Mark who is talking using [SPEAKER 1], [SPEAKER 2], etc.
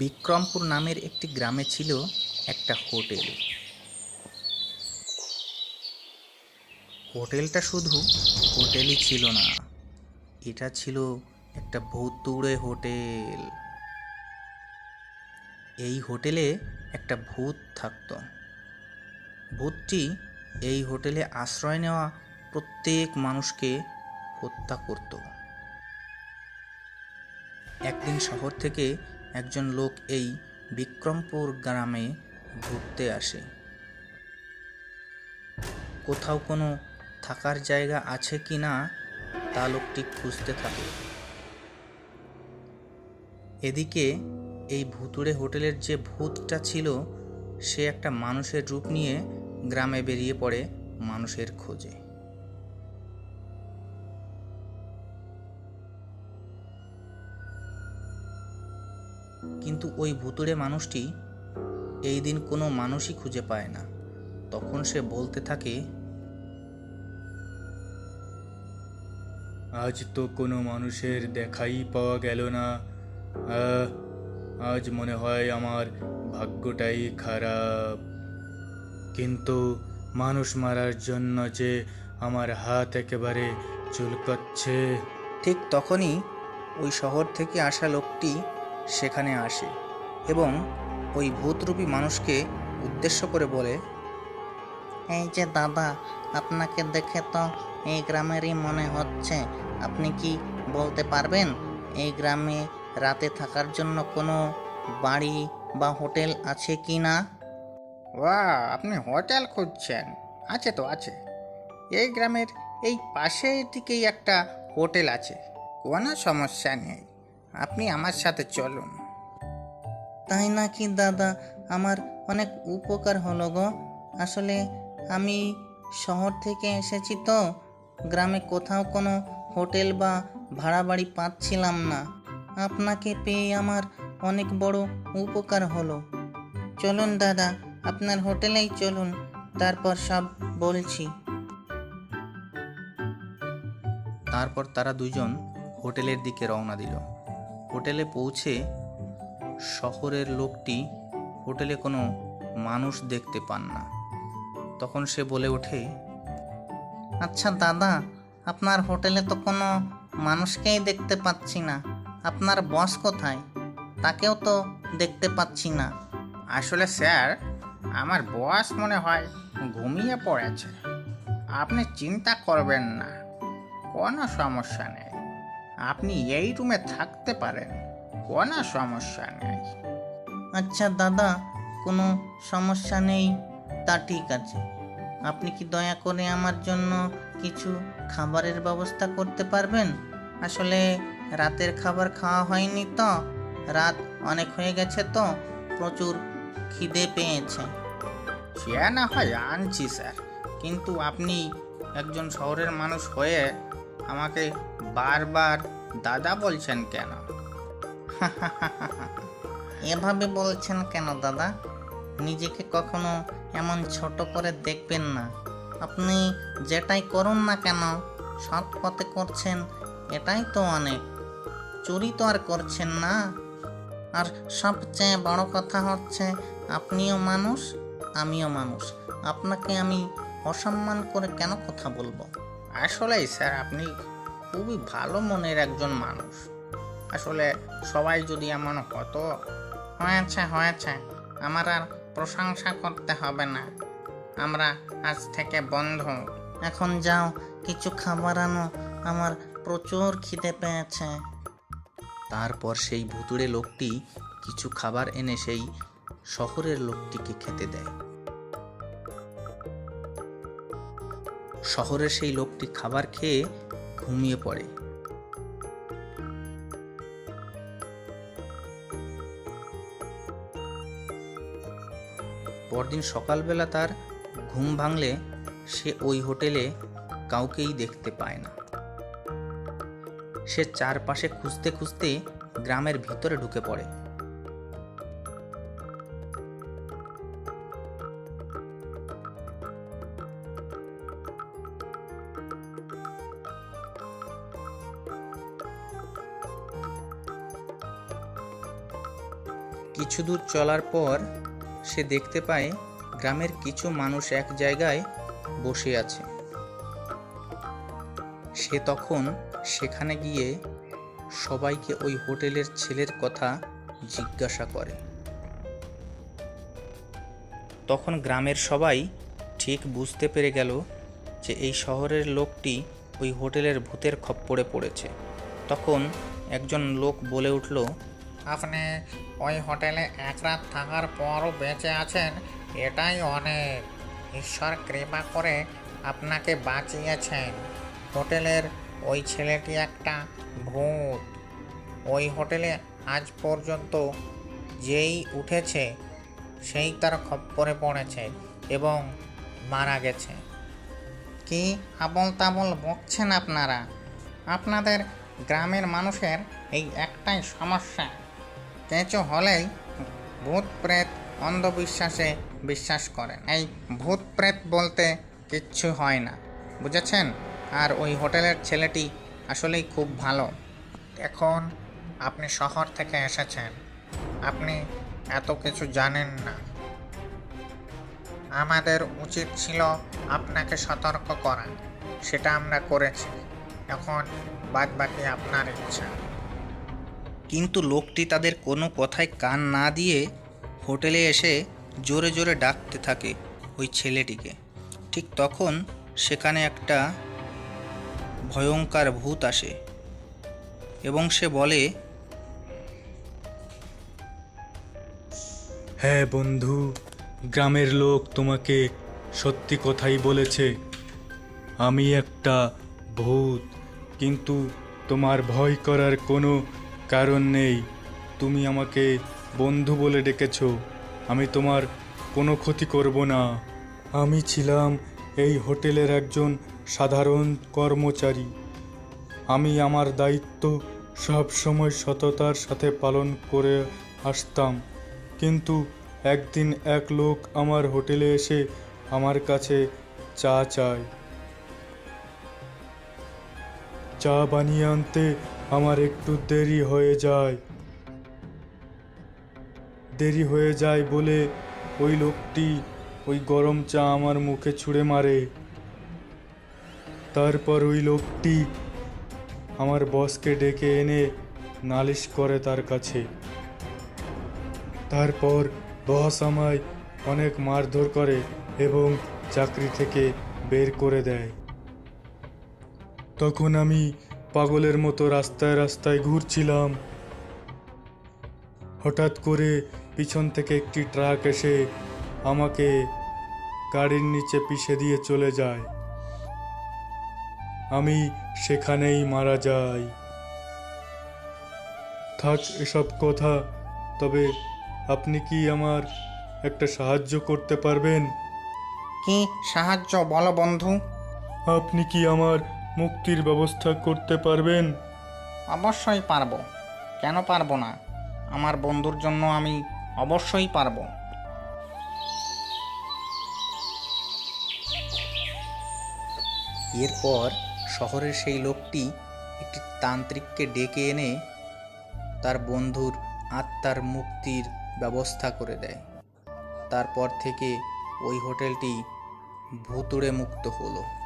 [SPEAKER 1] বিক্রমপুর নামের একটি গ্রামে ছিল একটা হোটেল। হোটেলটা শুধু হোটেলই ছিল না, এটা ছিল একটা ভূতুড়ে হোটেল। এই হোটেলে একটা ভূত থাকত। ভূতটি এই হোটেলে আশ্রয় নেওয়া প্রত্যেক মানুষকে হত্যা করত। একদিন শহর থেকে একজন লোক এই বিক্রমপুর গ্রামে ঘুরতে আসে। কোথাও কোনো থাকার জায়গা আছে কি না, তা লোকটি খুঁজতে থাকে। এদিকে এই ভুতুড়ে হোটেলের যে ভূতটা ছিল, সে একটা মানুষের রূপ নিয়ে গ্রামে বেরিয়ে পড়ে মানুষের খোঁজে। কিন্তু ওই ভুতুড়ে মানুষটি এই দিন কোনো মানুষই খুঁজে পায় না। তখন সে বলতে থাকে
[SPEAKER 2] আজ তো কোনো মানুষের দেখাই পাওয়া গেল না। আজ মনে হয় আমার ভাগ্যটাই খারাপ। কিন্তু মানুষ মারার জন্য যে আমার হাত একেবারে চুলকাচ্ছে।
[SPEAKER 1] ঠিক তখনই ওই শহর থেকে আসা লোকটি সেখানে আসে এবং ওই ভূতরূপী মানুষকে উদ্দেশ্য করে বলে এই যে দাদা আপনাকে দেখে তো এই গ্রামেরই মনে হচ্ছে। আপনি কি বলতে পারবেন? এই গ্রামে রাতে থাকার জন্য কোনো বাড়ি বা হোটেল আছে কি না?
[SPEAKER 3] ওয়া আপনি হোটেল খুঁজছেন। আছে তো আছে। এই গ্রামের এই পাশের দিকেই একটা হোটেল আছে। কোনো সমস্যা নেই। আপনি আমার সাথে চলুন।
[SPEAKER 1] তাই নাকি, দাদা? আমার অনেক উপকার হলো গো। আসলে আমি শহর থেকে এসেছি তো। গ্রামে কোথাও কোনো হোটেল বা ভাড়া বাড়ি পাচ্ছিলাম না। আপনাকে পেয়ে আমার অনেক বড় উপকার হলো। চলুন, দাদা, আপনার হোটেলেই চলুন। তারপর সব বলছি। তারপর তারা দুজন হোটেলের দিকে রওনা দিল। হোটেলে পৌঁছে শহরের লোকটি হোটেলে কোনো মানুষ দেখতে পান না। তখন সে বলে ওঠে আচ্ছা দাদা, আপনার হোটেলে তো কোনো মানুষকেই দেখতে পাচ্ছি না। আপনার বস কোথায়? তাকেও তো দেখতে পাচ্ছি না।
[SPEAKER 3] আসলে স্যার, আমার বস মনে হয় ঘুমিয়ে পড়েছে। আপনি চিন্তা করবেন না, কোনো সমস্যা নেই। আপনি এই রুমে থাকতে পারেন। কোনো সমস্যা নেই।
[SPEAKER 1] আচ্ছা দাদা কোনো সমস্যা নেই? তা ঠিক আছে। আপনি কি দয়া করে আমার জন্য কিছু খাবারের ব্যবস্থা করতে পারবেন? আসলে রাতের খাবার খাওয়া হয়নি তো। রাত অনেক হয়ে গেছে তো। প্রচুর খিদে পেয়েছে।
[SPEAKER 3] সে না হয় আনছি স্যার। কিন্তু আপনি একজন শহরের মানুষ হয়ে আমাকে বারবার দাদা বলছেন কেন?
[SPEAKER 1] এভাবে বলছেন কেন দাদা? নিজেকে কখনো এমন ছোট করে দেখবেন না। আপনি যেটাই করুন না কেন, সৎ পথে করছেন, এটাই তো অনেক। চুরি তো আর করছেন না। আর সবচেয়ে বড় কথা হচ্ছে, আপনিও মানুষ, আমিও মানুষ। আপনাকে আমি অসম্মান করে কেন কথা বলব?
[SPEAKER 3] আসলেই স্যার, আপনি খুবই ভালো মনের একজন মানুষ। আসলে সবাই যদি এমন হতো, হয়েছে হয়েছে, আমার আর প্রশংসা করতে হবে না। আমরা আজ থেকে বন্ধু।
[SPEAKER 1] এখন যাও, কিছু খাবার আনো, আমার প্রচুর খিদে পেয়েছে। তারপর সেই ভুতুড়ে লোকটি কিছু খাবার এনে সেই শহরের লোকটিকে খেতে দেয়। শহরের সেই লোকটি খাবার খেয়ে ঘুমিয়ে পড়ে। পরদিন সকালবেলা তার ঘুম ভাঙলে সে ওই হোটেলে কাউকেই দেখতে পায় না। সে চারপাশে খুঁজতে খুঁজতে গ্রামের ভিতরে ঢুকে পড়ে।
[SPEAKER 4] কিছু দূর চলার পর সে দেখতে পায় গ্রামের কিছু মানুষ এক জায়গায় বসে আছে। সে তখন সেখানে গিয়ে সবাইকে ওই হোটেলের ছেলের কথা জিজ্ঞাসা করে। তখন গ্রামের সবাই ঠিক বুঝতে পেরে গেল যে এই শহরের লোকটি ওই হোটেলের ভূতের খপ্পরে পড়েছে। তখন একজন লোক বলে উঠল
[SPEAKER 1] আপনি ওই হোটেলে এক রাত থাকার পরও বেঁচে আছেন, এটাই অনেক। ঈশ্বর কৃপা করে আপনাকে বাঁচিয়েছেন। হোটেলের ওই ছেলেটি একটা ভূত। ওই হোটেলে আজ পর্যন্ত যেই উঠেছে, সেই তার খপ্পরে পড়েছে এবং মারা গেছে। কি আবল তাবল বকছেন আপনারা? আপনাদের গ্রামের মানুষের এই একটাই সমস্যা। কেঁচো হলেই ভূত প্রেত অন্ধবিশ্বাসে বিশ্বাস করেন। এই ভূত প্রেত বলতে কিচ্ছু হয় না, বুঝেছেন? আর ওই হোটেলের ছেলেটি আসলেই খুব ভালো। এখন আপনি শহর থেকে এসেছেন, আপনি এত কিছু জানেন না। আমাদের উচিত ছিল আপনাকে সতর্ক করা, সেটা আমরা করেছি। এখন বাদ বাকি আপনার ইচ্ছা।
[SPEAKER 4] কিন্তু লোকটি তাদের কোনো কথায় কান না দিয়ে হোটেলে এসে জোরে জোরে ডাকতে থাকে ওই ছেলেটিকে। ঠিক তখন সেখানে একটা ভয়ঙ্কর ভূত আসে এবং সে বলে
[SPEAKER 2] হ্যাঁ বন্ধু, গ্রামের লোক তোমাকে সত্যি কথাই বলেছে, আমি একটা ভূত, কিন্তু তোমার ভয় করার কোনো কারণ নেই। তুমি আমাকে বন্ধু বলে ডেকেছ। আমি তোমার কোনো ক্ষতি করব না। আমি ছিলাম এই হোটেলের একজন সাধারণ কর্মচারী। আমি আমার দায়িত্ব সব সময় সততার সাথে পালন করে আসতাম। কিন্তু একদিন এক লোক আমার হোটেলে এসে আমার কাছে চা চায়। চা বানিয়ে আনতে আমার একটু দেরি হয়ে যায়। দেরি হয়ে যায় বলে ওই লোকটি ওই গরম চা আমার মুখে ছুঁড়ে মারে। তারপর ওই লোকটি আমার বসকে ডেকে এনে নালিশ করে তার কাছে। তারপর বস আমায় অনেক মারধর করে এবং চাকরি থেকে বের করে দেয়। তখন আমি পাগলের মতো রাস্তায় রাস্তায় ঘুরছিলাম। হঠাৎ করে পিছন থেকে একটি ট্রাক এসে আমাকে গাড়ির নিচে পিষে দিয়ে চলে যায়। আমি সেখানেই মারা যাই। থাক এসব কথা তবে আপনি কি আমার একটা সাহায্য করতে পারবেন?
[SPEAKER 1] কি সাহায্য বলো বন্ধু।
[SPEAKER 2] আপনি কি আমার মুক্তির ব্যবস্থা করতে পারবেন?
[SPEAKER 1] অবশ্যই পারব। কেন পারব না? আমার বন্ধুর জন্য আমি অবশ্যই পারব।
[SPEAKER 4] এরপর শহরের সেই লোকটি একটি তান্ত্রিককে ডেকে এনে তার বন্ধুর আত্মার মুক্তির ব্যবস্থা করে দেয়। তারপর থেকে ওই হোটেলটি ভুতুড়ে মুক্ত হলো।